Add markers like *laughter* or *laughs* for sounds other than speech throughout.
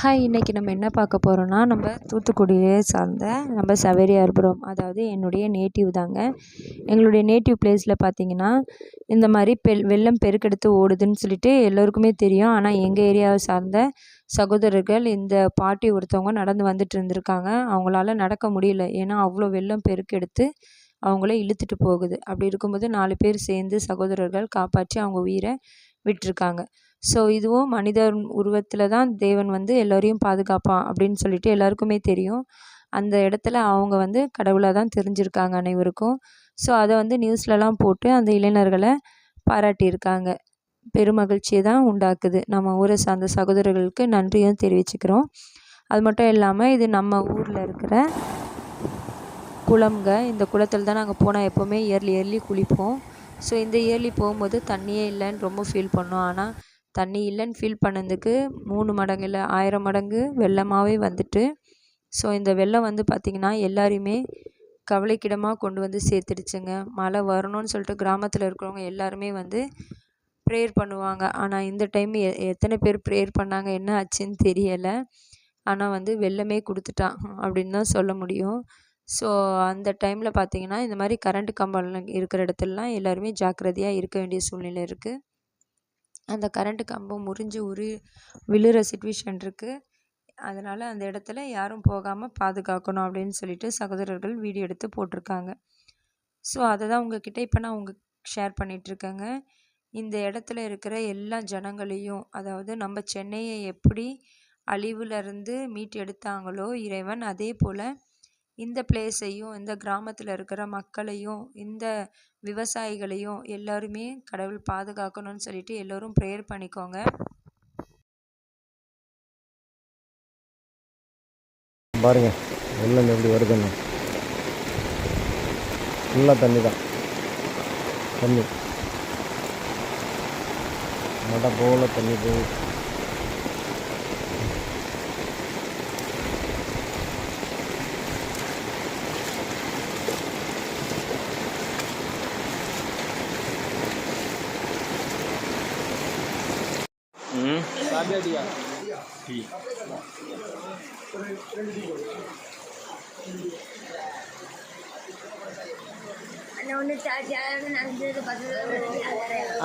Hi இன்றைக்கி நம்ம என்ன பார்க்க போகிறோன்னா நம்ம தூத்துக்குடியை சார்ந்த நம்ம சவேரியார்புரம் அதாவது என்னுடைய நேட்டிவ் தாங்க. எங்களுடைய நேட்டிவ் பிளேஸில் பார்த்தீங்கன்னா இந்த மாதிரி பெல் வெள்ளம் பெருக்கெடுத்து ஓடுதுன்னு சொல்லிட்டு எல்லோருக்குமே தெரியும். ஆனால் எங்கள் ஏரியாவை சார்ந்த சகோதரர்கள் இந்த பாட்டி ஒருத்தவங்க நடந்து வந்துட்டு இருந்திருக்காங்க. அவங்களால நடக்க முடியல. ஏன்னா அவ்வளோ வெள்ளம் பெருக்கெடுத்து அவங்கள இழுத்துட்டு போகுது. அப்படி இருக்கும்போது நாலு பேர் சேர்ந்து சகோதரர்கள் காப்பாற்றி அவங்க உயிரை விட்டிருக்காங்க. ஸோ இதுவும் மனிதர் உருவத்தில் தான் தேவன் வந்து எல்லோரையும் பாதுகாப்பான் அப்படின்னு சொல்லிட்டு எல்லாருக்குமே தெரியும். அந்த இடத்துல அவங்க வந்து கடவுளாக தான் தெரிஞ்சிருக்காங்க அனைவருக்கும். ஸோ அதை வந்து நியூஸ்லலாம் போட்டு அந்த இளைஞர்களை பாராட்டியிருக்காங்க. பெருமகிழ்ச்சியை தான் உண்டாக்குது. நம்ம ஊரை சார்ந்த சகோதரர்களுக்கு நன்றியும் தெரிவிச்சுக்கிறோம். அது மட்டும் இல்லாமல் இது நம்ம ஊரில் இருக்கிற குளம்ங்க. இந்த குளத்தில் தான் நாங்கள் போனால் எப்போவுமே இயர்லி இயர்லி குளிப்போம். ஸோ இந்த இயர்லி போகும்போது தண்ணியே இல்லைன்னு ரொம்ப ஃபீல் பண்ணோம். ஆனால் தண்ணி இல்லைன்னு ஃபீல் பண்ணதுக்கு மூணு மடங்கு இல்லை ஆயிரம் மடங்கு வெள்ளமாகவே வந்துட்டு ஸோ இந்த வெள்ளம் வந்து பார்த்திங்கன்னா எல்லாரையுமே கவலைக்கிடமாக கொண்டு வந்து சேர்த்துடுச்சுங்க. மழை வரணும்னு சொல்லிட்டு கிராமத்தில் இருக்கிறவங்க எல்லாருமே வந்து ப்ரேயர் பண்ணுவாங்க. ஆனால் இந்த டைம் எ எத்தனை பேர் ப்ரேயர் பண்ணாங்க என்ன ஆச்சுன்னு தெரியலை. ஆனால் வந்து வெள்ளமே கொடுத்துட்டான் அப்படின்னு தான் சொல்ல முடியும். ஸோ அந்த டைமில் பார்த்திங்கன்னா இந்த மாதிரி கரண்ட் கம்பம்லாம் இருக்கிற இடத்துலலாம் எல்லாருமே ஜாக்கிரதையாக இருக்க வேண்டிய சூழ்நிலை இருக்குது அந்த கரண்ட்டு கம்பம் முறிஞ்சு உரி விழுற சுச்சுவேஷன் இருக்குது அதனால் அந்த இடத்துல யாரும் போகாமல் பாதுகாக்கணும் அப்படின்னு சொல்லிட்டு சகோதரர்கள் வீடியோ எடுத்து போட்டிருக்காங்க. ஸோ அதை தான் உங்ககிட்ட இப்போ நான் உங்கள் ஷேர் பண்ணிகிட்ருக்கேங்க இந்த இடத்துல இருக்கிற எல்லா ஜனங்களையும் அதாவது நம்ம சென்னையை எப்படி அழிவுலேருந்து மீட்டு எடுத்தாங்களோ இறைவன் அதே போல் இந்த பிளேஸையும் இந்த கிராமத்தில் இருக்கிற மக்களையும் இந்த விவசாயிகளையும் எல்லாருமே கடவுள் பாதுகாக்கணும்னு சொல்லிட்டு எல்லோரும் ப்ரேயர் பண்ணிக்கோங்க. பாருங்க வெள்ளம் எப்படி வருதுன்னு. ஃபுல்லாக தண்ணி தான். தண்ணி. மடை போல தண்ணி போகுது.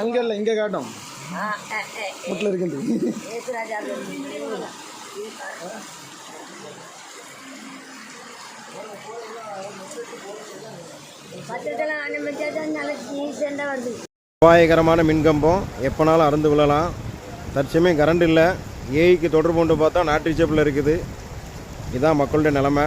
அங்கே இல்லை இங்கே காட்டும். வீட்டில் இருக்குது அபாயகரமான மின்கம்பம். எப்போனாலும் அறுந்து விழலாம். தற்சமயம் கரண்ட் இல்லை. ஏஐக்கு தொடர்பு கொண்டு பார்த்தா நாட்டு சேப்பில் இருக்குது. இதுதான் மக்களுடைய நிலமை.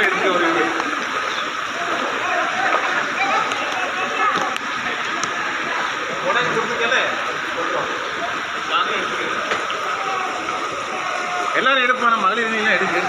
தூரம் இருக்க ஒரு இது. எல்லாரும் எடுப்பான மகளிர் எடுக்கு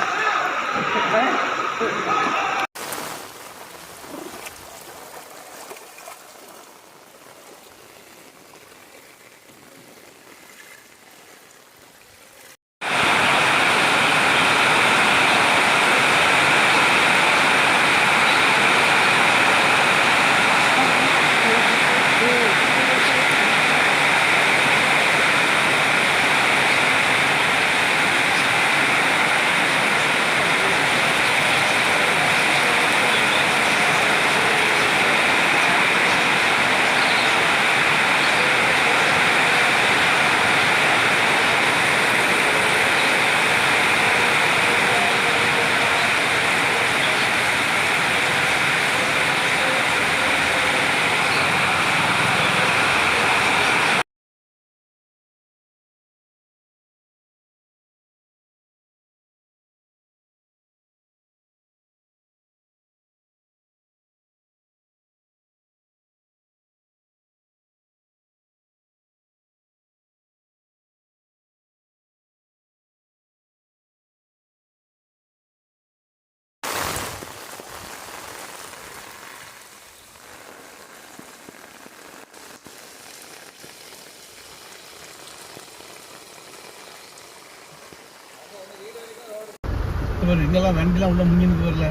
எடுக்கு இங்கெல்லாம் வண்டிலாம் உள்ள முங்கினது வரல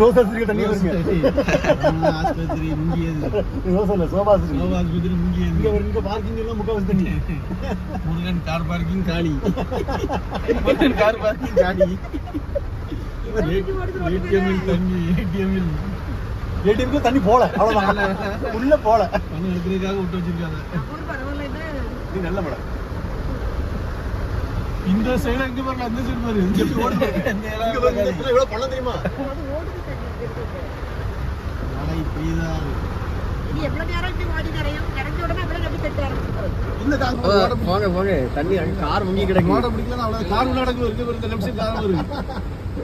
ரோசாஸ்திரிக்கு தண்ணி ஆஸ்பத்திரி முங்கியது. ரோசா இல்ல சோபாஸ்திரி கோவா ஆஸ்பத்திரி. முங்கியது. இங்க ஒரு இங்க பார்க்கிங் எல்லாம் முக்கால் தண்ணி. முருகன் கார் பார்க்கிங் காலி முருகன் கார் பார்க்கிங் காலி ஏடிஎம்மில் தண்ணி ஏடிஎம்மில் ஏடிஎம்க்கு தண்ணி போல அவ்வளவுதான். உள்ள போல. பணம் எடுக்கிறதுக்காக விட்டு வச்சிருக்காங்க. நீ நல்ல படம். இந்த சைடு எங்க பாருங்க அந்த சைடு பாரு இங்க ஓடுது? *laughs* இங்க பாருங்க, இடத்துல எவ்வளவு பள்ளம் தெரியுமா? மழை ஓட போங்க போங்க. தண்ணி கார் முங்கி கிடக்கு. ஓட பிடிக்கலாம் அவ்வளவு கார் நடக்கும் இருக்கு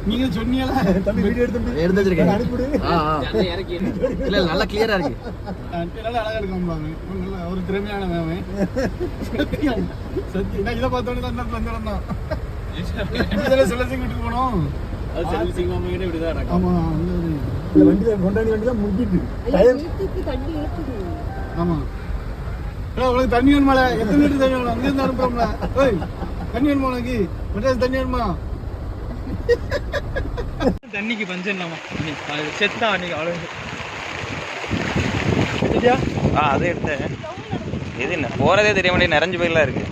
நீங்க சொன்னீங்களா தம்பி வீடியோ எடுத்து எடுத்து வச்சிருக்கேன். அனுப்பிடு இல்ல நல்லா கிளியரா இருக்கு. நல்லா அழகா இருக்கும் பாங்க நல்ல ஒரு திறமையான மேமே சத்தியம். சத்தியம். நான் இதை பார்த்தோன்னே தான் இந்த இடம் தான் இதெல்லாம் செல்லசிங் வீட்டுக்கு போனோம். ஆமா இந்த வண்டி தான் கொண்டாடி வண்டி தான் டயர் வீட்டுக்கு தண்ணி இழுக்குது ஆமா. உனக்கு தண்ணி வேணுமால எத்தனை லிட்டர் தண்ணி வேணும்? அங்க இருந்து அனுப்புறோம்ல ஏய் தண்ணி வேணுமா உனக்கு? மெட்ராஸ் தண்ணி வேணுமா? தண்ணிக்கு பஞ்சம் இல்லாமா செத்தா அன்னைக்கு அவ்வளோ ஆ அதை எடுத்தேன். இது என்ன? போகிறதே தெரிய மாட்டேங்குது. நிறைஞ்சு போயிலாம் இருக்கு.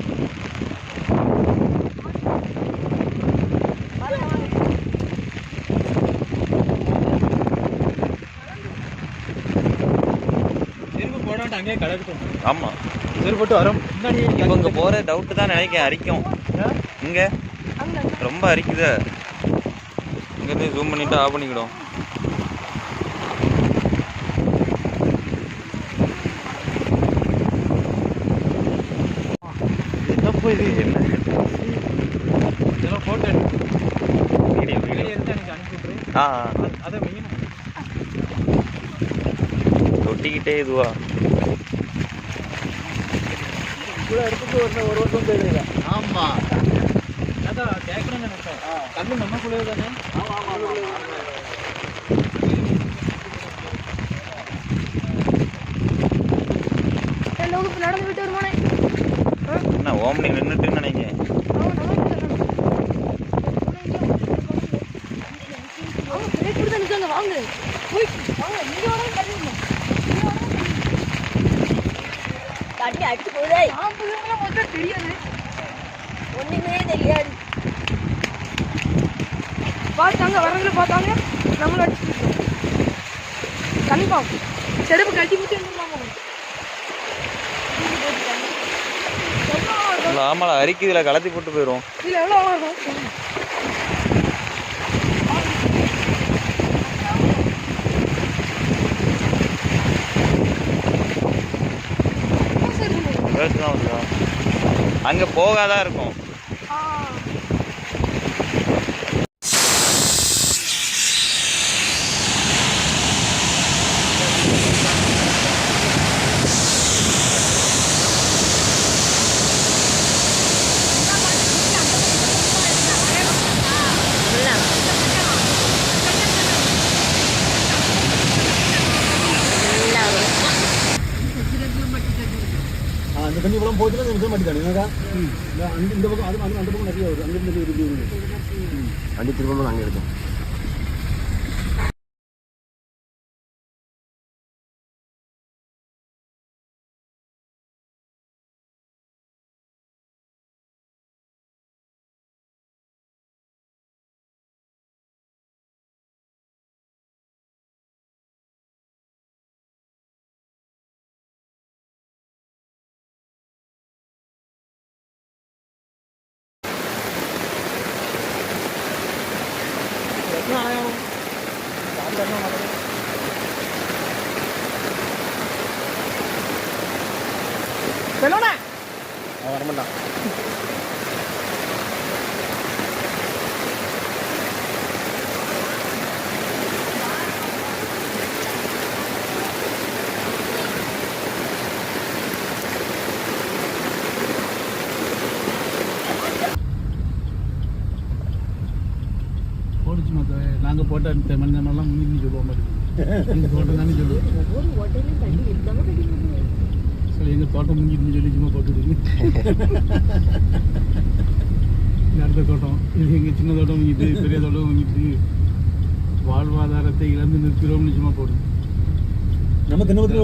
திரும்ப போடான்ட்டு அங்கேயே கிடக்கட்டும் ஆமாம் சரி போட்டு வரோம். முன்னாடி இப்போ இங்கே போகிற டவுட்டு தான் நினைக்கிறேன். அரிக்கும். இங்கே? ரொம்ப அரிக்குதே. இங்கேருந்து ஜூம் பண்ணிவிட்டு ஆஃப் பண்ணிக்கிடும் போய் என்ன? இதெல்லாம் போட்டோ வீடியோ வீடியோ. இருந்து எனக்கு அனுப்பி விட்ரு ஆ. அது- அதை மெயின் தொட்டிக்கிட்டே இதுவா? கூட எடுத்துட்டு ஒரு ஒரு வருஷம் போயிருங்க ஆமா. அதான் கேட்கணும்னு நினைச்சேன். கண்ணு நம்மக்குள்ளே தானே? நடந்து விட்டு வருமானே என்ன ஓம்னி நின்றுட்டுன்னு நினைக்கிறேன் வாங்க. தண்ணி அடிச்சு போதே தெரியாது. ஒண்ணுமே தெரியாது. பார்த்தாங்க வரவங்களை பார்த்தாங்க நம்மளும் அடிச்சு கன்ஃபார்ம். செருப்பு கட்டி முட்டி இல்லை ஆமாடா அரிக்குதுல கலத்தி போட்டு போயிடும் இதுல எவ்வளோ ஆகும்? வருதா அங்கே போகாதான் இருக்கும். போச்சுன்னா இந்த நிமிஷம் மாட்டிட்டாங்க என்னக்கா இந்த அங்க இந்த பக்கம் அது அந்த அந்த பக்கம் நிறைய வருது ഓർമ്മ நாங்கள் போட்ட இந்த மஞ்சள் சொல்லுவோம் மாதிரி தோட்டம் தானே சொல்லுவோம். சரி எங்கள் தோட்டம் முங்கிட்டு சொல்லி சும்மா போட்டுடுங்க அடுத்த தோட்டம். இது எங்கள் சின்ன தோட்டம் முங்கிட்டு பெரிய தோட்டம் வாங்கிட்டு வாழ்வாதாரத்தை இழந்து நிற்கிறோம்னு சும்மா போடுங்க நம்ம தென்னபுரத்தில்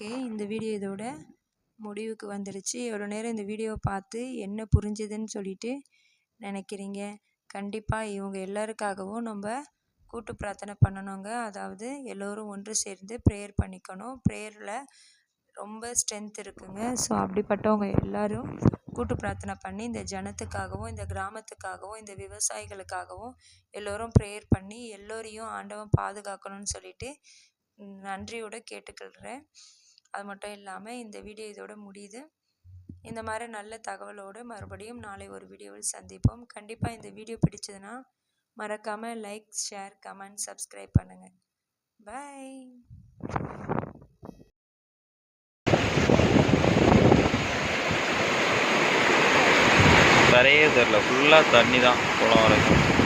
ஓகே இந்த வீடியோ இதோட முடிவுக்கு வந்துடுச்சு எவ்வளோ நேரம் இந்த வீடியோவை பார்த்து என்ன புரிஞ்சுதுன்னு சொல்லிட்டு நினைக்கிறீங்க? கண்டிப்பாக இவங்க எல்லாருக்காகவும் நம்ம கூட்டு பிரார்த்தனை பண்ணணுங்க. அதாவது எல்லோரும் ஒன்று சேர்ந்து ப்ரேயர் பண்ணிக்கணும். ப்ரேயரில் ரொம்ப ஸ்ட்ரென்த் இருக்குங்க. ஸோ அப்படிப்பட்டவங்க எல்லோரும் கூட்டு பிரார்த்தனை பண்ணி இந்த ஜனத்துக்காகவும் இந்த கிராமத்துக்காகவும் இந்த விவசாயிகளுக்காகவும் எல்லோரும் ப்ரேயர் பண்ணி எல்லோரையும் ஆண்டவன் பாதுகாக்கணும்னு சொல்லிட்டு நன்றியோடு நன்றியோட கேட்டுக்கொள்கிறேன் அது மட்டும் இல்லாமல் இந்த வீடியோ இதோட முடியுது. இந்த மாதிரி நல்ல தகவலோடு மறுபடியும் நாளை ஒரு வீடியோவில் சந்திப்போம். கண்டிப்பாக இந்த வீடியோ பிடிச்சதுன்னா மறக்காமல் லைக் ஷேர் கமெண்ட் சப்ஸ்கிரைப் பண்ணுங்கள் பை தரையே தெரில ஃபுல்லாக தண்ணி தான் குளம் வரைக்கும்.